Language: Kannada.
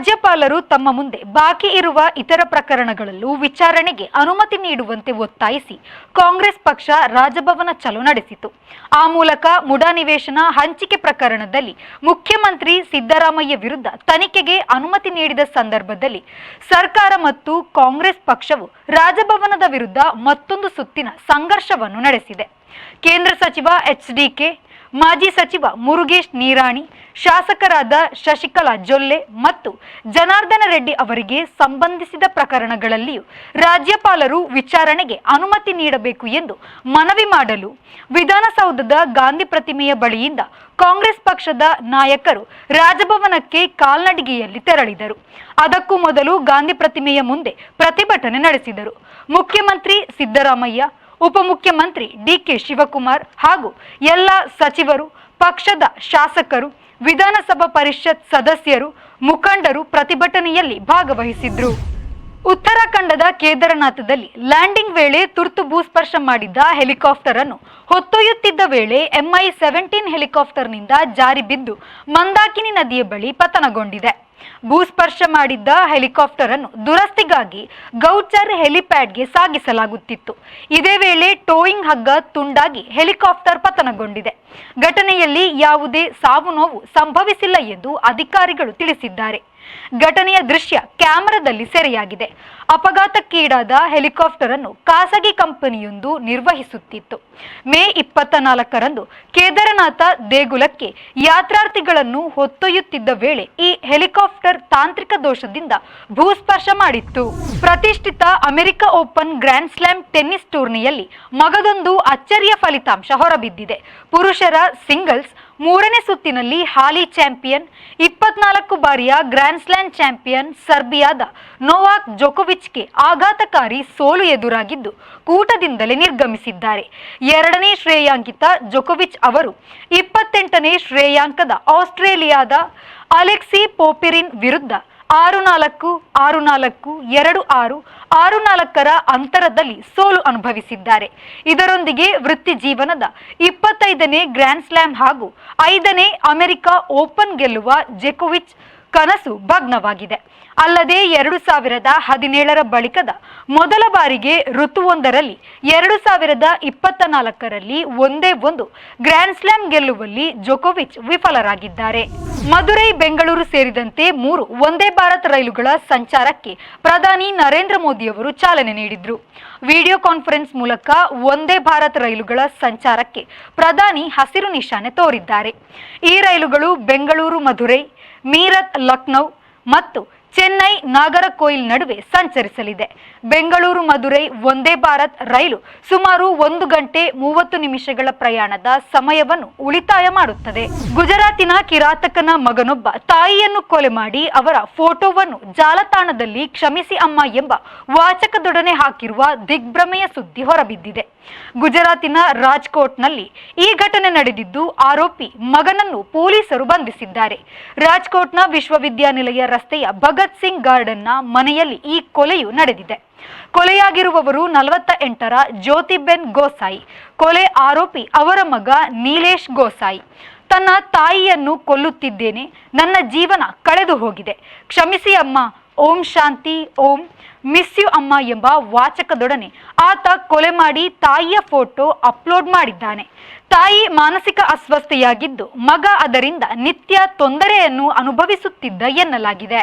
ರಾಜ್ಯಪಾಲರು ತಮ್ಮ ಮುಂದೆ ಬಾಕಿ ಇರುವ ಇತರ ಪ್ರಕರಣಗಳಲ್ಲೂ ವಿಚಾರಣೆಗೆ ಅನುಮತಿ ನೀಡುವಂತೆ ಒತ್ತಾಯಿಸಿ ಕಾಂಗ್ರೆಸ್ ಪಕ್ಷ ರಾಜಭವನ ಚಲೋ ನಡೆಸಿತು. ಆ ಮೂಲಕ ಮುಡಾ ನಿವೇಶನ ಹಂಚಿಕೆ ಪ್ರಕರಣದಲ್ಲಿ ಮುಖ್ಯಮಂತ್ರಿ ಸಿದ್ದರಾಮಯ್ಯ ವಿರುದ್ಧ ತನಿಖೆಗೆ ಅನುಮತಿ ನೀಡಿದ ಸಂದರ್ಭದಲ್ಲಿ ಸರ್ಕಾರ ಮತ್ತು ಕಾಂಗ್ರೆಸ್ ಪಕ್ಷವು ರಾಜಭವನದ ವಿರುದ್ಧ ಮತ್ತೊಂದು ಸುತ್ತಿನ ಸಂಘರ್ಷವನ್ನು ನಡೆಸಿದೆ. ಕೇಂದ್ರ ಸಚಿವ ಎಚ್ ಡಿಕೆ ಮಾಜಿ ಸಚಿವ ಮುರುಗೇಶ್ ನೀರಾಣಿ, ಶಾಸಕರಾದ ಶಶಿಕಲಾ ಜೊಲ್ಲೆ ಮತ್ತು ಜನಾರ್ದನ ರೆಡ್ಡಿ ಅವರಿಗೆ ಸಂಬಂಧಿಸಿದ ಪ್ರಕರಣಗಳಲ್ಲಿಯೂ ರಾಜ್ಯಪಾಲರು ವಿಚಾರಣೆಗೆ ಅನುಮತಿ ನೀಡಬೇಕು ಎಂದು ಮನವಿ ಮಾಡಲು ವಿಧಾನಸೌಧದ ಗಾಂಧಿ ಪ್ರತಿಮೆಯ ಬಳಿಯಿಂದ ಕಾಂಗ್ರೆಸ್ ಪಕ್ಷದ ನಾಯಕರು ರಾಜಭವನಕ್ಕೆ ಕಾಲ್ನಡಿಗೆಯಲ್ಲಿ ತೆರಳಿದರು. ಅದಕ್ಕೂ ಮೊದಲು ಗಾಂಧಿ ಪ್ರತಿಮೆಯ ಮುಂದೆ ಪ್ರತಿಭಟನೆ ನಡೆಸಿದರು. ಮುಖ್ಯಮಂತ್ರಿ ಸಿದ್ದರಾಮಯ್ಯ ಉಪಮುಖ್ಯಮಂತ್ರಿ ಡಿಕೆ ಶಿವಕುಮಾರ್ ಹಾಗೂ ಎಲ್ಲ ಸಚಿವರು, ಪಕ್ಷದ ಶಾಸಕರು, ವಿಧಾನಸಭಾ ಪರಿಷತ್ ಸದಸ್ಯರು, ಮುಖಂಡರು ಪ್ರತಿಭಟನೆಯಲ್ಲಿ ಭಾಗವಹಿಸಿದ್ರು. ಉತ್ತರಾಖಂಡದ ಕೇದಾರನಾಥದಲ್ಲಿ ಲ್ಯಾಂಡಿಂಗ್ ವೇಳೆ ತುರ್ತು ಭೂಸ್ಪರ್ಶ ಮಾಡಿದ್ದ ಹೆಲಿಕಾಪ್ಟರ್ ಅನ್ನು ಹೊತ್ತೊಯ್ಯುತ್ತಿದ್ದ ವೇಳೆ ಎಂಐ ಸೆವೆಂಟೀನ್ ಹೆಲಿಕಾಪ್ಟರ್ನಿಂದ ಜಾರಿ ಬಿದ್ದು ಮಂದಾಕಿನಿ ನದಿಯ ಬಳಿ ಪತನಗೊಂಡಿದೆ. ಭೂಸ್ಪರ್ಶ ಮಾಡಿದ್ದ ಹೆಲಿಕಾಪ್ಟರ್ ಅನ್ನು ದುರಸ್ತಿಗಾಗಿ ಗೌಚರ್ ಹೆಲಿಪ್ಯಾಡ್ಗೆ ಸಾಗಿಸಲಾಗುತ್ತಿತ್ತು. ಇದೇ ವೇಳೆ ಟೋಯಿಂಗ್ ಹಗ್ಗ ತುಂಡಾಗಿ ಹೆಲಿಕಾಪ್ಟರ್ ಪತನಗೊಂಡಿದೆ. ಘಟನೆಯಲ್ಲಿ ಯಾವುದೇ ಸಾವು ನೋವು ಸಂಭವಿಸಿಲ್ಲ ಎಂದು ಅಧಿಕಾರಿಗಳು ತಿಳಿಸಿದ್ದಾರೆ. ಘಟನೆಯ ದೃಶ್ಯ ಕ್ಯಾಮೆರಾದಲ್ಲಿ ಸೆರೆಯಾಗಿದೆ. ಅಪಘಾತಕ್ಕೀಡಾದ ಹೆಲಿಕಾಪ್ಟರ್ ಅನ್ನು ಖಾಸಗಿ ಕಂಪನಿಯೊಂದು ನಿರ್ವಹಿಸುತ್ತಿತ್ತು. ಮೇ ಇಪ್ಪತ್ತ ನಾಲ್ಕರಂದು ಕೇದಾರನಾಥ ದೇಗುಲಕ್ಕೆ ಯಾತ್ರಾರ್ಥಿಗಳನ್ನು ಹೊತ್ತೊಯ್ಯುತ್ತಿದ್ದ ವೇಳೆ ಈ ಹೆಲಿಕಾಪ್ಟರ್ ತಾಂತ್ರಿಕ ದೋಷದಿಂದ ಭೂಸ್ಪರ್ಶ ಮಾಡಿತ್ತು. ಪ್ರತಿಷ್ಠಿತ America open grand slam tennis ಟೂರ್ನಿಯಲ್ಲಿ ಮಗದೊಂದು ಅಚ್ಚರಿಯ ಫಲಿತಾಂಶ ಹೊರಬಿದ್ದಿದೆ. ಪುರುಷರ ಸಿಂಗಲ್ಸ್ ಮೂರನೇ ಸುತ್ತಿನಲ್ಲಿ ಹಾಲಿ ಚಾಂಪಿಯನ್, ಇಪ್ಪತ್ನಾಲ್ಕು ಬಾರಿಯ ಗ್ರ್ಯಾಂಡ್ ಸ್ಲಾಮ್ ಚಾಂಪಿಯನ್ ಸರ್ಬಿಯಾದ ನೋವಾಕ್ ಜೊಕೋವಿಚ್ಗೆ ಆಘಾತಕಾರಿ ಸೋಲು ಎದುರಾಗಿದ್ದು ಕೂಟದಿಂದಲೇ ನಿರ್ಗಮಿಸಿದ್ದಾರೆ. ಎರಡನೇ ಶ್ರೇಯಾಂಕಿತ ಜೊಕೋವಿಚ್ ಅವರು ಇಪ್ಪತ್ತೆಂಟನೇ ಶ್ರೇಯಾಂಕದ ಆಸ್ಟ್ರೇಲಿಯಾದ ಅಲೆಕ್ಸಿ ಪೋಪಿರಿನ್ ವಿರುದ್ಧ ಆರು ನಾಲ್ಕು ಆರು ನಾಲ್ಕು ಎರಡು, ಆರು ಆರು ನಾಲ್ಕರ ಅಂತರದಲ್ಲಿ ಸೋಲು ಅನುಭವಿಸಿದ್ದಾರೆ. ಇದರೊಂದಿಗೆ ವೃತ್ತಿ ಜೀವನದ ಇಪ್ಪತ್ತೈದನೇ ಗ್ರ್ಯಾಂಡ್ ಸ್ಲಾಮ್ ಹಾಗೂ ಐದನೇ ಅಮೆರಿಕ ಓಪನ್ ಗೆಲ್ಲುವ ಜೆಕೋವಿಚ್ ಕನಸು ಭಗ್ನವಾಗಿದೆ. ಅಲ್ಲದೆ ಎರಡು ಸಾವಿರದ ಹದಿನೇಳರ ಬಳಿಕದ ಮೊದಲ ಬಾರಿಗೆ ಋತುವೊಂದರಲ್ಲಿ ಎರಡು ಸಾವಿರದ ಇಪ್ಪತ್ತ ನಾಲ್ಕರಲ್ಲಿ ಒಂದೇ ಒಂದು ಗ್ರ್ಯಾಂಡ್ ಸ್ಲಾಮ್ ಗೆಲ್ಲುವಲ್ಲಿ ಜೊಕೋವಿಚ್ ವಿಫಲರಾಗಿದ್ದಾರೆ. ಮದುರೈ ಬೆಂಗಳೂರು ಸೇರಿದಂತೆ ಮೂರು ಒಂದೇ ಭಾರತ್ ರೈಲುಗಳ ಸಂಚಾರಕ್ಕೆ ಪ್ರಧಾನಿ ನರೇಂದ್ರ ಮೋದಿ ಅವರು ಚಾಲನೆ ನೀಡಿದ್ರು. ವಿಡಿಯೋ ಕಾನ್ಫರೆನ್ಸ್ ಮೂಲಕ ಒಂದೇ ಭಾರತ್ ರೈಲುಗಳ ಸಂಚಾರಕ್ಕೆ ಪ್ರಧಾನಿ ಹಸಿರು ನಿಶಾನೆ ತೋರಿದ್ದಾರೆ. ಈ ರೈಲುಗಳು ಬೆಂಗಳೂರು, ಮಧುರೈ, ಮೀರತ್, ಲಕ್ನೌ ಮತ್ತು ಚೆನ್ನೈ ನಾಗರಕೋಯಿಲ್ ನಡುವೆ ಸಂಚರಿಸಲಿದೆ. ಬೆಂಗಳೂರು, ಮಧುರೈ ಒಂದೇ ಭಾರತ್ ರೈಲು ಸುಮಾರು ಒಂದು ಗಂಟೆ ಮೂವತ್ತು ನಿಮಿಷಗಳ ಪ್ರಯಾಣದ ಸಮಯವನ್ನು ಉಳಿತಾಯ ಮಾಡುತ್ತದೆ. ಗುಜರಾತಿನ ಕಿರಾತಕನ ಮಗನೊಬ್ಬ ತಾಯಿಯನ್ನು ಕೊಲೆ ಮಾಡಿ ಅವರ ಫೋಟೋವನ್ನು ಜಾಲತಾಣದಲ್ಲಿ ಕ್ಷಮಿಸಿ ಅಮ್ಮ ಎಂಬ ವಾಚಕದೊಡನೆ ಹಾಕಿರುವ ದಿಗ್ಭ್ರಮೆಯ ಸುದ್ದಿ ಹೊರಬಿದ್ದಿದೆ. ಗುಜರಾತಿನ ರಾಜ್ಕೋಟ್ನಲ್ಲಿ ಈ ಘಟನೆ ನಡೆದಿದ್ದು ಆರೋಪಿ ಮಗನನ್ನು ಪೊಲೀಸರು ಬಂಧಿಸಿದ್ದಾರೆ. ರಾಜ್ಕೋಟ್ನ ವಿಶ್ವವಿದ್ಯಾನಿಲಯ ರಸ್ತೆಯ ಭಗತ್ ಸಿಂಗ್ ಗಾರ್ಡನ್ನ ಮನೆಯಲ್ಲಿ ಈ ಕೊಲೆಯು ನಡೆದಿದೆ. ಕೊಲೆಯಾಗಿರುವವರು ನಲವತ್ತ ಎಂಟರ ಜ್ಯೋತಿಬೆನ್ ಗೋಸಾಯಿ, ಕೊಲೆ ಆರೋಪಿ ಅವರ ಮಗ ನೀಲೇಶ್ ಗೋಸಾಯಿ. ತನ್ನ ತಾಯಿಯನ್ನು ಕೊಲ್ಲುತ್ತಿದ್ದೇನೆ, ನನ್ನ ಜೀವನ ಕಳೆದು ಹೋಗಿದೆ. ಕ್ಷಮಿಸಿ ಅಮ್ಮ, ಓಂ ಶಾಂತಿ, ಓಂ, ಮಿಸ್ ಯು ಅಮ್ಮ ಎಂಬ ವಾಚಕದೊಡನೆ ಆತ ಕೊಲೆ ಮಾಡಿ ತಾಯಿಯ ಫೋಟೋ ಅಪ್ಲೋಡ್ ಮಾಡಿದ್ದಾನೆ. ತಾಯಿ ಮಾನಸಿಕ ಅಸ್ವಸ್ಥೆಯಾಗಿದ್ದು ಮಗ ಅದರಿಂದ ನಿತ್ಯ ತೊಂದರೆಯನ್ನು ಅನುಭವಿಸುತ್ತಿದ್ದ ಎನ್ನಲಾಗಿದೆ.